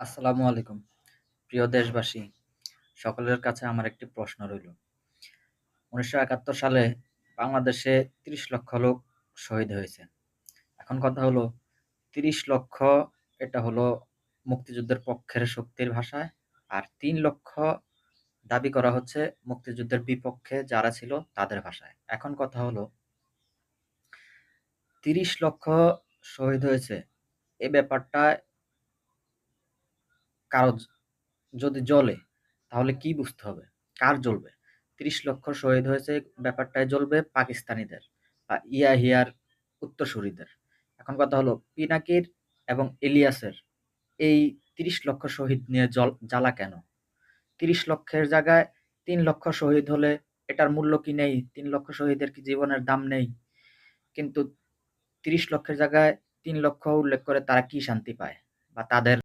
আসসালামু আলাইকুম। প্রিয় দেশবাসী, সকলের কাছে আমার একটি প্রশ্ন রইল। উনিশশো একাত্তর সালে বাংলাদেশে তিরিশ লক্ষ লোক শহীদ হয়েছে। এখন কথা হলো, তিরিশ লক্ষ এটা হলো মুক্তিযুদ্ধের পক্ষের শক্তির ভাষায়, আর তিন লক্ষ দাবি করা হচ্ছে মুক্তিযুদ্ধের বিপক্ষে যারা ছিল তাদের ভাষায়। এখন কথা হলো, তিরিশ লক্ষ শহীদ হয়েছে, এ ব্যাপারটা কারও যদি জ্বলে, তাহলে কি বুঝতে হবে? কার জ্বলবে? তিরিশ লক্ষ শহীদ হয়েছে, ব্যাপারটায় জ্বলবে পাকিস্তানিদের বা ইয়াহিয়ার উত্তরসূরিদের। এখন কথা হলো, পিনাকির এবং ইলিয়াসের এই তিরিশ লক্ষ শহীদ নিয়ে জল জ্বালা কেন? তিরিশ লক্ষের জায়গায় তিন লক্ষ শহীদ হলে এটার মূল্য কি নেই? তিন লক্ষ শহীদের কি জীবনের দাম নেই? কিন্তু তিরিশ লক্ষের জায়গায় তিন লক্ষ উল্লেখ করে তারা কি শান্তি পায় বা তাদের